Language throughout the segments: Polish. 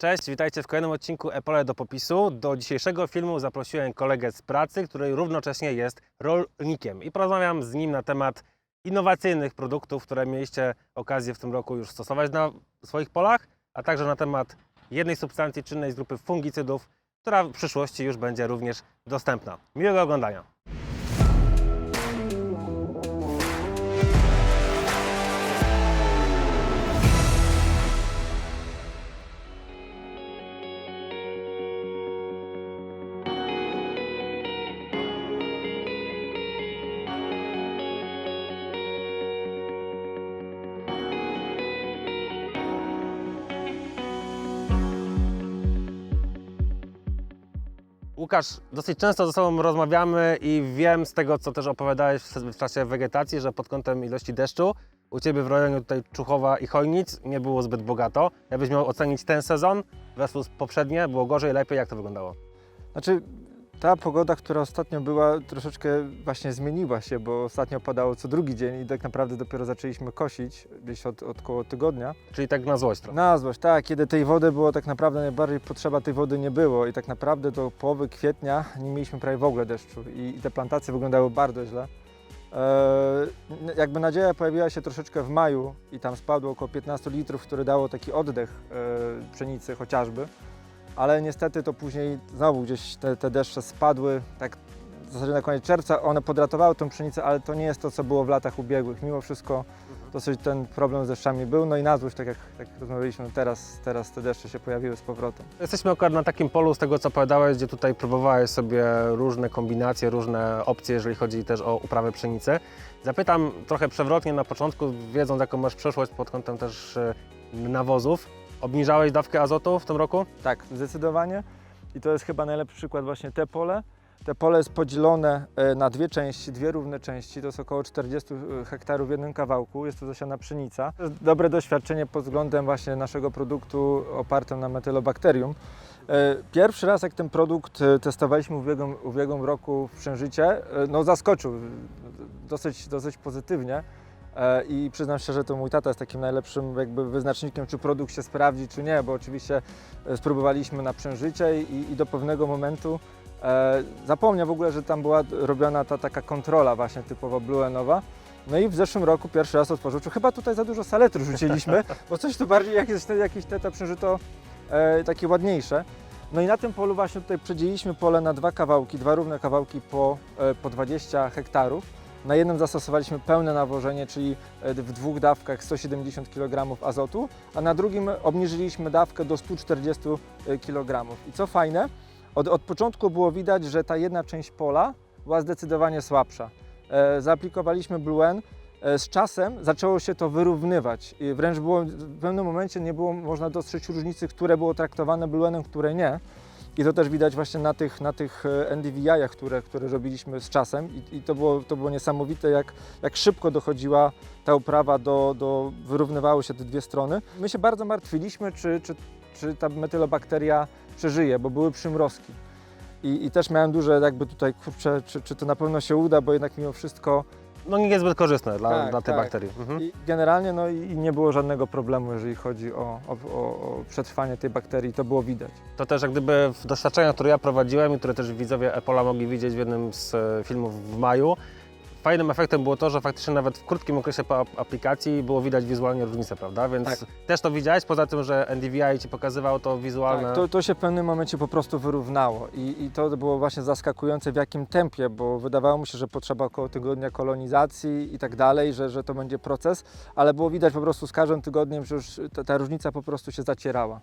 Cześć, witajcie w kolejnym odcinku Epole do popisu. Do dzisiejszego filmu zaprosiłem kolegę z pracy, który równocześnie jest rolnikiem i porozmawiam z nim na temat innowacyjnych produktów, które mieliście okazję w tym roku już stosować na swoich polach, a także na temat jednej substancji czynnej z grupy fungicydów, która w przyszłości już będzie również dostępna. Miłego oglądania. Łukasz, dosyć często ze sobą rozmawiamy i wiem z tego, co też opowiadałeś w czasie wegetacji, że pod kątem ilości deszczu u Ciebie w rejonie tutaj Czuchowa i Chojnic nie było zbyt bogato. Jakbyś miał ocenić ten sezon versus poprzednie, było gorzej, lepiej, jak to wyglądało? Znaczy, ta pogoda, która ostatnio była, troszeczkę właśnie zmieniła się, bo ostatnio padało co drugi dzień i tak naprawdę dopiero zaczęliśmy kosić gdzieś od, od koło tygodnia. Czyli tak na złość trochę. Na złość, tak, kiedy tej wody było tak naprawdę najbardziej potrzeba tej wody nie było i tak naprawdę do połowy kwietnia nie mieliśmy prawie w ogóle deszczu i, i te plantacje wyglądały bardzo źle. Eee, jakby nadzieja pojawiła się troszeczkę w maju i tam spadło około 15 litrów, które dało taki oddech e, pszenicy chociażby, ale niestety to później znowu gdzieś te, te deszcze spadły, tak w zasadzie na koniec czerwca, one podratowały tą pszenicę, ale to nie jest to, co było w latach ubiegłych. Mimo wszystko dosyć ten problem z deszczami był, no i na złość, tak jak, jak rozmawialiśmy, teraz, teraz te deszcze się pojawiły z powrotem. Jesteśmy akurat na takim polu z tego, co opowiadałeś, gdzie tutaj próbowałeś sobie różne kombinacje, różne opcje, jeżeli chodzi też o uprawę pszenicy. Zapytam trochę przewrotnie na początku, wiedząc jaką masz przeszłość pod kątem też e, nawozów. Obniżałeś dawkę azotu w tym roku? Tak, zdecydowanie. I to jest chyba najlepszy przykład właśnie te pole. Te pole jest podzielone e, na dwie części, dwie równe części. To jest około 40 hektarów w jednym kawałku. Jest to zasiana pszenica. To jest dobre doświadczenie pod względem właśnie naszego produktu opartym na metylobakterium. E, Pierwszy raz jak ten produkt e, testowaliśmy w ubiegłym, ubiegłym roku w Przężycie, e, no zaskoczył dosyć, dosyć pozytywnie. E, I przyznam szczerze, to mój tata jest takim najlepszym jakby wyznacznikiem, czy produkt się sprawdzi, czy nie, bo oczywiście e, spróbowaliśmy na przężycie i, i do pewnego momentu e, zapomniał w ogóle, że tam była robiona ta taka kontrola właśnie typowo bluenowa. No i w zeszłym roku pierwszy raz otworzył, chyba tutaj za dużo saletry rzuciliśmy, bo coś tu bardziej jakieś, te- jakieś te, te przężyto e, takie ładniejsze. No i na tym polu właśnie tutaj przedzieliliśmy pole na dwa kawałki, dwa równe kawałki po, e, po 20 hektarów. Na jednym zastosowaliśmy pełne nawożenie, czyli e, w dwóch dawkach 170 kg azotu, a na drugim obniżyliśmy dawkę do 140 kg. I co fajne, od, od początku było widać, że ta jedna część pola była zdecydowanie słabsza. E, zaaplikowaliśmy Bluen, e, z czasem zaczęło się to wyrównywać i wręcz było, w pewnym momencie nie było można dostrzec różnicy, które było traktowane Bluenem, które nie. I to też widać właśnie na tych, na tych e, NDVI-ach, które, które robiliśmy z czasem i, i to, było, to było niesamowite, jak, jak szybko dochodziła ta uprawa do, do, wyrównywały się te dwie strony. My się bardzo martwiliśmy, czy, czy, czy ta metylobakteria przeżyje, bo były przymrozki. I, I też miałem duże jakby tutaj, kurczę, czy, czy to na pewno się uda, bo jednak mimo wszystko No nie jest zbyt korzystne dla, Tak, dla tej tak. bakterii. Mhm. i generalnie no, i nie było żadnego problemu, jeżeli chodzi o, o, o, o przetrwanie tej bakterii, to było widać. To też jak gdyby w doświadczeniach, które ja prowadziłem i które też widzowie Epola mogli widzieć w jednym z e, filmów w maju, fajnym efektem było to, że faktycznie nawet w krótkim okresie po ap- aplikacji było widać wizualnie różnicę, prawda? Więc Tak. też to widziałeś, poza tym, że NDVI Ci pokazywał to wizualne. Tak, to, to się w pewnym momencie po prostu wyrównało I, i to było właśnie zaskakujące w jakim tempie, bo wydawało mi się, że potrzeba około tygodnia kolonizacji i tak dalej, że, że to będzie proces, ale było widać po prostu z każdym tygodniem, że już ta, ta różnica po prostu się zacierała.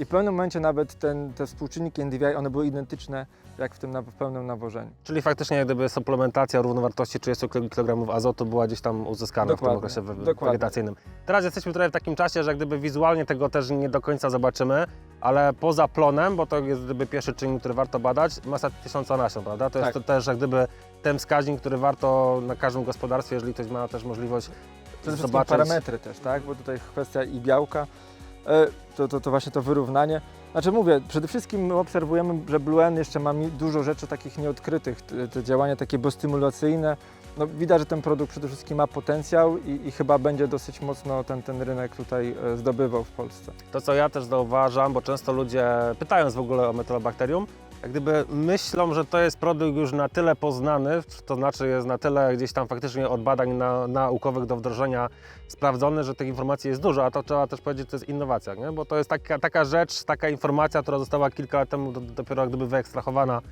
I w pewnym momencie nawet ten, te współczynniki NDVI, one były identyczne jak w tym na, w pełnym nawożeniu. Czyli faktycznie jak gdyby suplementacja równowartości 30 kg azotu była gdzieś tam uzyskana Dokładnie, w tym okresie we- wegetacyjnym. Teraz jesteśmy tutaj w takim czasie, że jak gdyby wizualnie tego też nie do końca zobaczymy, ale poza plonem, bo to jest gdyby pierwszy czynnik, który warto badać, masa tysiąca nasion, prawda? To jest Tak. to też jak gdyby ten wskaźnik, który warto na każdym gospodarstwie, jeżeli ktoś ma też możliwość Przede wszystkim zobaczyć. parametry też, tak? Bo tutaj kwestia i białka, to, to, to właśnie to wyrównanie. Znaczy mówię, przede wszystkim my obserwujemy, że Blue N jeszcze ma dużo rzeczy takich nieodkrytych, te, te działania takie biostymulacyjne, no, widać, że ten produkt przede wszystkim ma potencjał i, i chyba będzie dosyć mocno ten, ten rynek tutaj e, zdobywał w Polsce. To, co ja też zauważam, bo często ludzie pytając w ogóle o metylobakterium, jak gdyby myślą, że to jest produkt już na tyle poznany, to znaczy jest na tyle gdzieś tam faktycznie od badań na, naukowych do wdrożenia sprawdzony, że tych informacji jest dużo, a to trzeba też powiedzieć, że to jest innowacja, nie? bo to jest taka, taka rzecz, taka informacja, która została kilka lat temu do, dopiero jak gdyby wyekstrahowana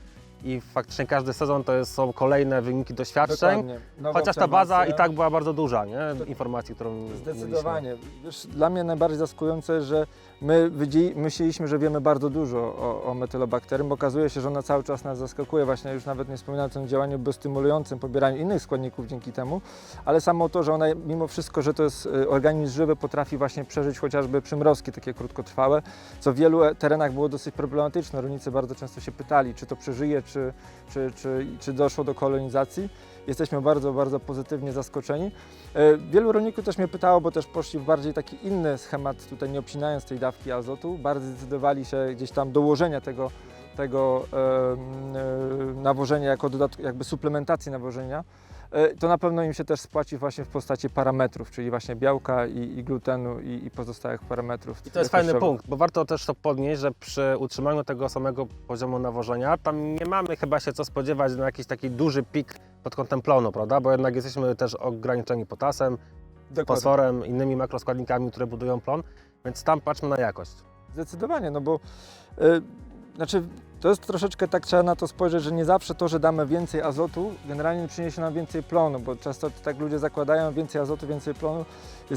i faktycznie każdy sezon to jest, są kolejne wyniki doświadczeń, Dokładnie. Chociaż ta baza i tak była bardzo duża, nie? informacji, którą mieliśmy. Zdecydowanie. Wiesz, dla mnie najbardziej zaskakujące, że my myśleliśmy, że wiemy bardzo dużo o, o metylobakterium, okazuje się, że ona cały czas nas zaskakuje, właśnie już nawet nie wspominając o tym działaniu biostymulującym, pobieraniu innych składników dzięki temu, ale samo to, że ona mimo wszystko, że to jest y, organizm żywy, potrafi właśnie przeżyć chociażby przymrozki takie krótkotrwałe, co w wielu e, terenach było dosyć problematyczne. Rolnicy bardzo często się pytali, czy to przeżyje, czy, czy, czy, czy doszło do kolonizacji. Jesteśmy bardzo, bardzo pozytywnie zaskoczeni. E, Wielu rolników też mnie pytało, bo też poszli w bardziej taki inny schemat, tutaj nie obcinając tej dawki azotu, bardzo zdecydowali się gdzieś tam dołożenia tego, tego nawożenia jako dodatku, jakby suplementacji nawożenia. E, To na pewno im się też spłaci właśnie w postaci parametrów, czyli właśnie białka i, i glutenu i, i pozostałych parametrów. I to jest fajny punkt, bo warto też to podnieść, że przy utrzymaniu tego samego poziomu nawożenia, tam nie mamy chyba się co spodziewać na jakiś taki duży pik pod kątem plonu, prawda? Bo jednak jesteśmy też ograniczeni potasem, Dokładnie. fosforem, innymi makroskładnikami, które budują plon, więc tam patrzmy na jakość. Zdecydowanie, no bo y, znaczy to jest troszeczkę tak trzeba na to spojrzeć, że nie zawsze to, że damy więcej azotu, generalnie przyniesie nam więcej plonu, bo często tak ludzie zakładają więcej azotu, więcej plonu.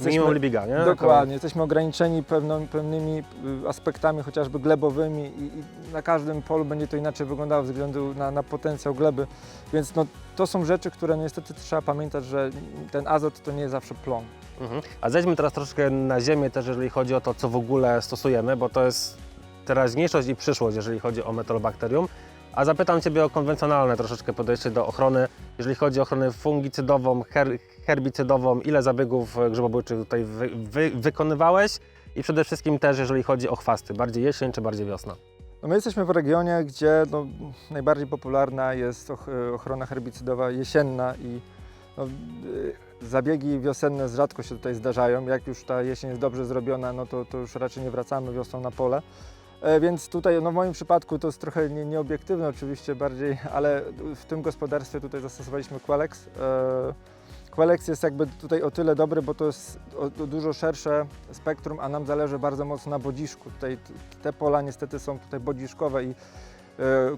Minimum Libiga, nie? Dokładnie, jesteśmy ograniczeni pewną, pewnymi y, aspektami chociażby glebowymi i, i na każdym polu będzie to inaczej wyglądało ze względu na, na potencjał gleby, więc no, to są rzeczy, które niestety trzeba pamiętać, że ten azot to nie jest zawsze plon. Mhm. A zejdźmy teraz troszkę na ziemię też, jeżeli chodzi o to, co w ogóle stosujemy, bo to jest teraźniejszość i przyszłość, jeżeli chodzi o metylobakterium. A zapytam Ciebie o konwencjonalne troszeczkę podejście do ochrony, jeżeli chodzi o ochronę fungicydową, her, herbicydową, ile zabiegów grzybobójczych tutaj wy, wy, wykonywałeś i przede wszystkim też, jeżeli chodzi o chwasty, bardziej jesień czy bardziej wiosna? No my jesteśmy w regionie, gdzie no, najbardziej popularna jest och ochrona herbicydowa jesienna i no, y, zabiegi wiosenne rzadko się tutaj zdarzają. Jak już ta jesień jest dobrze zrobiona, no to, to już raczej nie wracamy wiosną na pole. E, Więc tutaj, no w moim przypadku to jest trochę nie, nieobiektywne oczywiście bardziej, ale w tym gospodarstwie tutaj zastosowaliśmy Qualex. E, Qualex jest jakby tutaj o tyle dobry, bo to jest dużo szersze spektrum, a nam zależy bardzo mocno na bodziszku. Tutaj te pola niestety są tutaj bodziszkowe i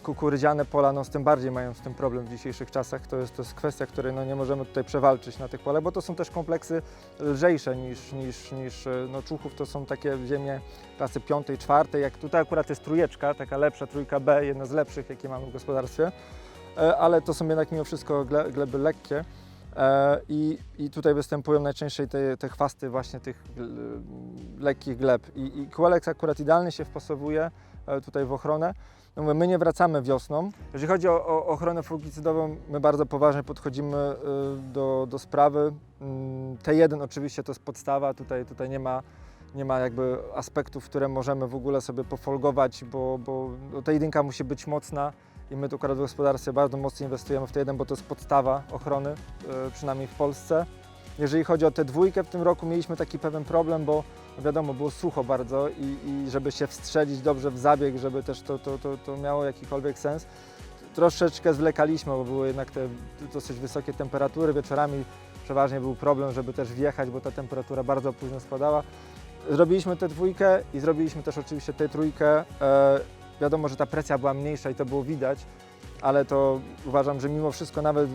kukurydziane pola no, z tym bardziej mają z tym problem w dzisiejszych czasach. To jest, to jest kwestia, której no, nie możemy tutaj przewalczyć na tych polach, bo to są też kompleksy lżejsze niż, niż, niż e, no, czuchów. To są takie ziemie klasy piątej, czwartej. Jak tutaj akurat jest trójeczka, taka lepsza trójka B, jedna z lepszych, jakie mamy w gospodarstwie. E, ale to są jednak mimo wszystko gle, gleby lekkie. E, I, I tutaj występują najczęściej te, te chwasty właśnie tych e, lekkich gleb. I, i akurat idealnie się wpasowuje e, tutaj w ochronę. No mówię, my nie wracamy wiosną. Jeżeli chodzi o, o ochronę fungicydową, my bardzo poważnie podchodzimy e, do, do sprawy. Mm, T1 oczywiście to jest podstawa, tutaj, tutaj nie ma nie ma jakby aspektów, które możemy w ogóle sobie pofolgować, bo, bo ta jedynka musi być mocna i my tu akurat w gospodarstwie bardzo mocno inwestujemy w te jeden, bo to jest podstawa ochrony, e, przynajmniej w Polsce. Jeżeli chodzi o tę dwójkę, w tym roku mieliśmy taki pewien problem, bo wiadomo, było sucho bardzo i, i żeby się wstrzelić dobrze w zabieg, żeby też to, to, to, to miało jakikolwiek sens, troszeczkę zwlekaliśmy, bo były jednak te dosyć wysokie temperatury. Wieczorami przeważnie był problem, żeby też wjechać, bo ta temperatura bardzo późno spadała. Zrobiliśmy tę dwójkę i zrobiliśmy też oczywiście tę trójkę. E, wiadomo, że ta presja była mniejsza i to było widać, ale to uważam, że mimo wszystko, nawet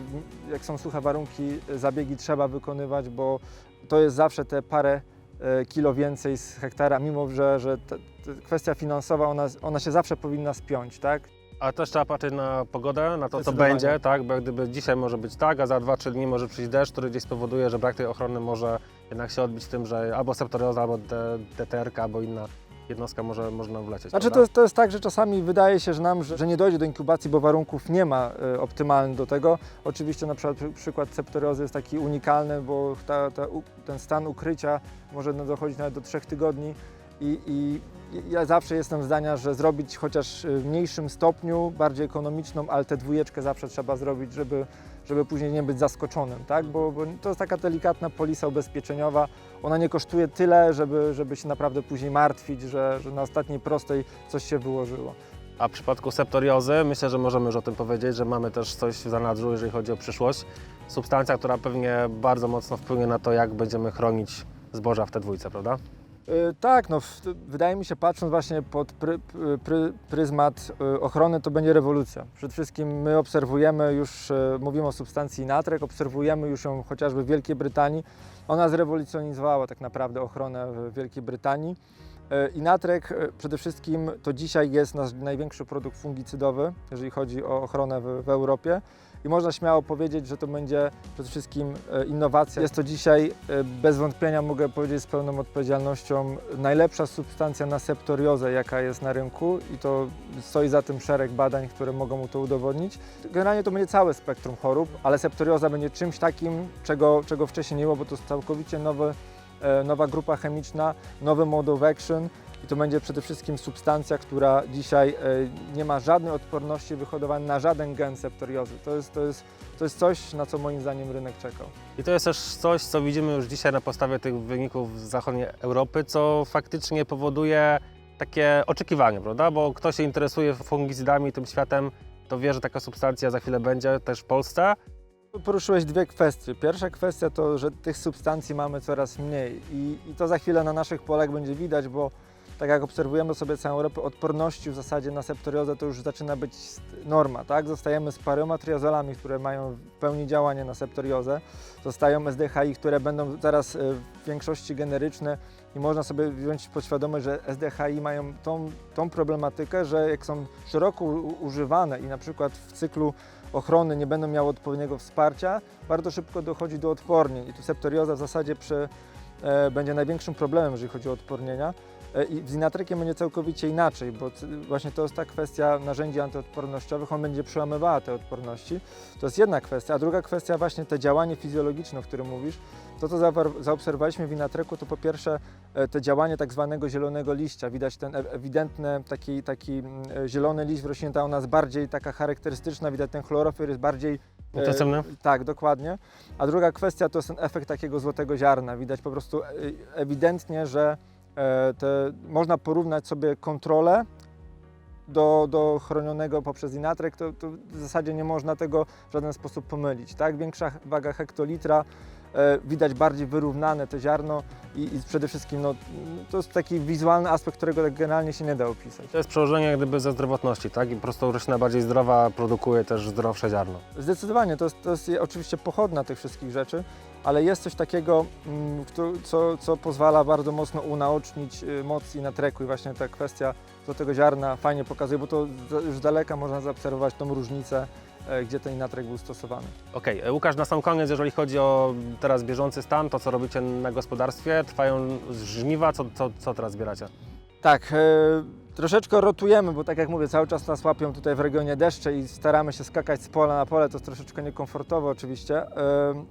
jak są suche warunki, zabiegi trzeba wykonywać, bo to jest zawsze te parę kilo więcej z hektara, mimo że, że ta, ta kwestia finansowa, ona, ona się zawsze powinna spiąć, tak? A też trzeba patrzeć na pogodę, na to co będzie, tak? Bo jak gdyby dzisiaj może być tak, a za 2-3 dni może przyjść deszcz, który gdzieś spowoduje, że brak tej ochrony może jednak się odbić tym, że albo septorioza, albo D- DTR, albo inna jednostka może, może nam wlecieć. Znaczy to jest, to jest tak, że czasami wydaje się że nam, że, że nie dojdzie do inkubacji, bo warunków nie ma e, optymalnych do tego. Oczywiście na przykład przy- przykład septoriozy jest taki unikalny, bo ta, ta, u- ten stan ukrycia może dochodzić nawet do trzech tygodni I, i ja zawsze jestem zdania, że zrobić chociaż w mniejszym stopniu, bardziej ekonomiczną, ale tę dwójeczkę zawsze trzeba zrobić, żeby, żeby później nie być zaskoczonym, tak? Bo, bo to jest taka delikatna polisa ubezpieczeniowa. Ona nie kosztuje tyle, żeby, żeby się naprawdę później martwić, że, że na ostatniej prostej coś się wyłożyło. A w przypadku septoriozy myślę, że możemy już o tym powiedzieć, że mamy też coś w zanadrzu, jeżeli chodzi o przyszłość. Substancja, która pewnie bardzo mocno wpłynie na to, jak będziemy chronić zboża w te dwójce, prawda? Y, Tak, no, wydaje mi się, patrząc właśnie pod pry, pry, pryzmat y, ochrony, to będzie rewolucja. Przede wszystkim my obserwujemy już, y, mówimy o substancji natrek, obserwujemy już ją chociażby w Wielkiej Brytanii. Ona zrewolucjonizowała tak naprawdę ochronę w Wielkiej Brytanii. Y, I natrek y, przede wszystkim to dzisiaj jest nasz największy produkt fungicydowy, jeżeli chodzi o ochronę w, w Europie. I można śmiało powiedzieć, że to będzie przede wszystkim e, innowacja. Jest to dzisiaj e, bez wątpienia, mogę powiedzieć z pełną odpowiedzialnością, najlepsza substancja na septoriozę, jaka jest na rynku i to stoi za tym szereg badań, które mogą mu to udowodnić. Generalnie to będzie całe spektrum chorób, ale septorioza będzie czymś takim, czego, czego wcześniej nie było, bo to jest całkowicie nowy, e, nowa grupa chemiczna, nowy mode of action. I to będzie przede wszystkim substancja, która dzisiaj e, nie ma żadnej odporności wyhodowanej na żaden gen septoriozy. To jest, to, jest, to jest coś, na co moim zdaniem rynek czekał. I to jest też coś, co widzimy już dzisiaj na podstawie tych wyników z zachodniej Europy, co faktycznie powoduje takie oczekiwania, prawda? Bo kto się interesuje fungicydami, tym światem, to wie, że taka substancja za chwilę będzie też w Polsce. Poruszyłeś dwie kwestie. Pierwsza kwestia to, że tych substancji mamy coraz mniej i, i to za chwilę na naszych polach będzie widać, bo tak jak obserwujemy sobie całą Europę, odporności w zasadzie na septoriozę to już zaczyna być norma, tak? Zostajemy z paroma triazolami, które mają w pełni działanie na septoriozę. Zostają SDHI, które będą zaraz e, w większości generyczne i można sobie wziąć pod świadomość, że SDHI mają tą, tą problematykę, że jak są szeroko używane i na przykład w cyklu ochrony nie będą miały odpowiedniego wsparcia, bardzo szybko dochodzi do odpornień i tu septorioza w zasadzie przy, e, będzie największym problemem, jeżeli chodzi o odpornienia. E, I z inatrekiem będzie całkowicie inaczej, bo właśnie to jest ta kwestia narzędzi antyodpornościowych, on będzie przełamywała te odporności. To jest jedna kwestia, a druga kwestia właśnie te działanie fizjologiczne, o którym mówisz. To, co zaobserwowaliśmy w inatreku, to po pierwsze e, te działanie tak zwanego zielonego liścia. Widać ten e- ewidentny taki, taki zielony liść w roślinie, ta ona jest bardziej taka charakterystyczna, widać ten chlorofil jest bardziej Intensywny? tak, dokładnie. A druga kwestia to jest ten efekt takiego złotego ziarna. Widać po prostu ewidentnie, że te, można porównać sobie kontrolę do, do chronionego poprzez inatrek, to, to w zasadzie nie można tego w żaden sposób pomylić. Tak? Większa waga hektolitra, e, widać bardziej wyrównane to ziarno i, i przede wszystkim no, to jest taki wizualny aspekt, którego tak generalnie się nie da opisać. To jest przełożenie jak gdyby ze zdrowotności, tak? I po prostu roślina bardziej zdrowa produkuje też zdrowsze ziarno. Zdecydowanie, to jest, to jest oczywiście pochodna tych wszystkich rzeczy, ale jest coś takiego, mm, co, co pozwala bardzo mocno unaocznić y, moc i natreku i właśnie ta kwestia złotego ziarna fajnie pokazuje, bo to już z daleka można zaobserwować tą różnicę, e, gdzie ten natrek był stosowany. Okej, e, Łukasz, na sam koniec, jeżeli chodzi o teraz bieżący stan, to co robicie na gospodarstwie, trwają żniwa, co, co, co teraz zbieracie? Tak, e, troszeczkę rotujemy, bo tak jak mówię, cały czas nas łapią tutaj w regionie deszcze i staramy się skakać z pola na pole, to jest troszeczkę niekomfortowo oczywiście, e,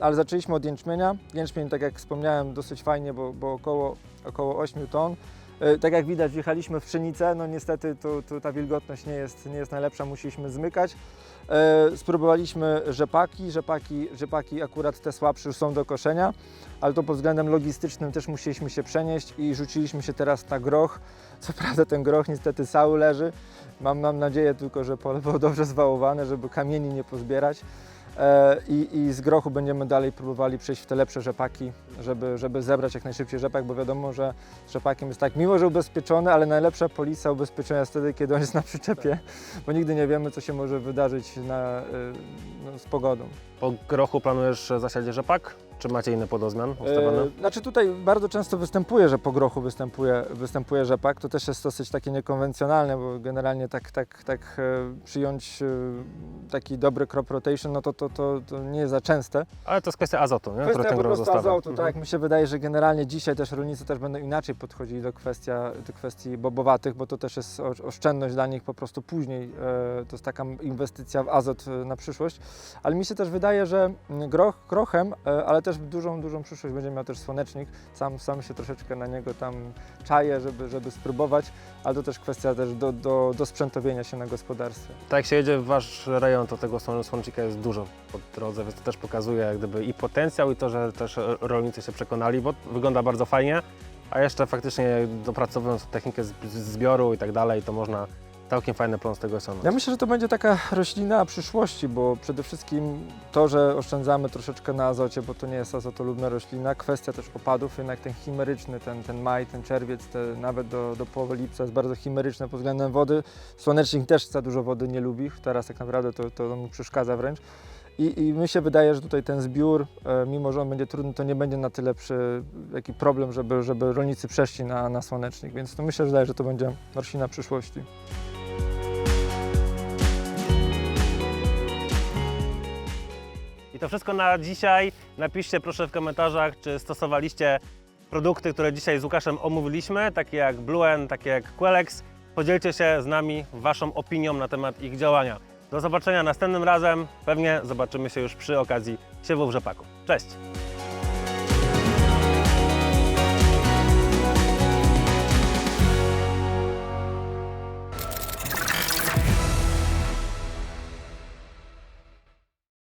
ale zaczęliśmy od jęczmienia. Jęczmień, tak jak wspomniałem, dosyć fajnie, bo, bo około, około 8 ton. E, Tak jak widać, wjechaliśmy w pszenicę, no niestety tu, tu ta wilgotność nie jest, nie jest najlepsza, musieliśmy zmykać. E, spróbowaliśmy rzepaki, rzepaki, rzepaki akurat te słabsze już są do koszenia, ale to pod względem logistycznym też musieliśmy się przenieść i rzuciliśmy się teraz na groch. Co prawda ten groch niestety cały leży. Mam, mam nadzieję tylko, że pole było dobrze zwałowane, żeby kamieni nie pozbierać. E, I, I z grochu będziemy dalej próbowali przejść w te lepsze rzepaki, żeby, żeby zebrać jak najszybciej rzepak, bo wiadomo, że z rzepakiem jest tak, mimo że ubezpieczony, ale najlepsza polisa ubezpieczenia jest wtedy, kiedy on jest na przyczepie, bo nigdy nie wiemy, co się może wydarzyć na, y, no, z pogodą. Po grochu planujesz zasiadzie rzepak? Czy macie inny podozmian? E, Znaczy tutaj bardzo często występuje, że po grochu występuje, występuje rzepak. To też jest dosyć takie niekonwencjonalne, bo generalnie tak, tak, tak e, przyjąć e, taki dobry crop rotation, no to, to, to, to nie jest za częste. Ale to jest kwestia azotu, nie? Kwestia po prostu azotu, tak. Mi się wydaje, że generalnie dzisiaj też rolnicy też będą inaczej podchodzili do, kwestia, do kwestii bobowatych, bo to też jest oszczędność dla nich po prostu później. To jest taka inwestycja w azot na przyszłość. Ale mi się też wydaje, że groch grochem, ale też też dużą, dużą przyszłość będzie miał też słonecznik. Sam, sam się troszeczkę na niego tam czaję, żeby, żeby spróbować, ale to też kwestia też do, do, do sprzętowienia się na gospodarstwie. Tak jak się jedzie w Wasz rejon, to tego słon- słonecznika jest dużo po drodze, więc to też pokazuje jak gdyby i potencjał i to, że też rolnicy się przekonali, bo wygląda bardzo fajnie, a jeszcze faktycznie dopracowując technikę zbioru i tak dalej, to można całkiem fajny plon z tego osiągnąć. Ja myślę, że to będzie taka roślina przyszłości, bo przede wszystkim to, że oszczędzamy troszeczkę na azocie, bo to nie jest azotolubna roślina, kwestia też opadów, jednak ten chimeryczny, ten, ten maj, ten czerwiec, te, nawet do, do połowy lipca jest bardzo chimeryczny pod względem wody. Słonecznik też za dużo wody nie lubi, teraz tak naprawdę to, to mu przeszkadza wręcz. I, I mi się wydaje, że tutaj ten zbiór, e, mimo że on będzie trudny, to nie będzie na tyle przy, taki problem, żeby, żeby rolnicy przeszli na, na słonecznik, więc to myślę, że, wydaje, że to będzie roślina przyszłości. I to wszystko na dzisiaj. Napiszcie proszę w komentarzach, czy stosowaliście produkty, które dzisiaj z Łukaszem omówiliśmy, takie jak Bluen, takie jak Quellex. Podzielcie się z nami Waszą opinią na temat ich działania. Do zobaczenia następnym razem. Pewnie zobaczymy się już przy okazji siewów rzepaku. Cześć!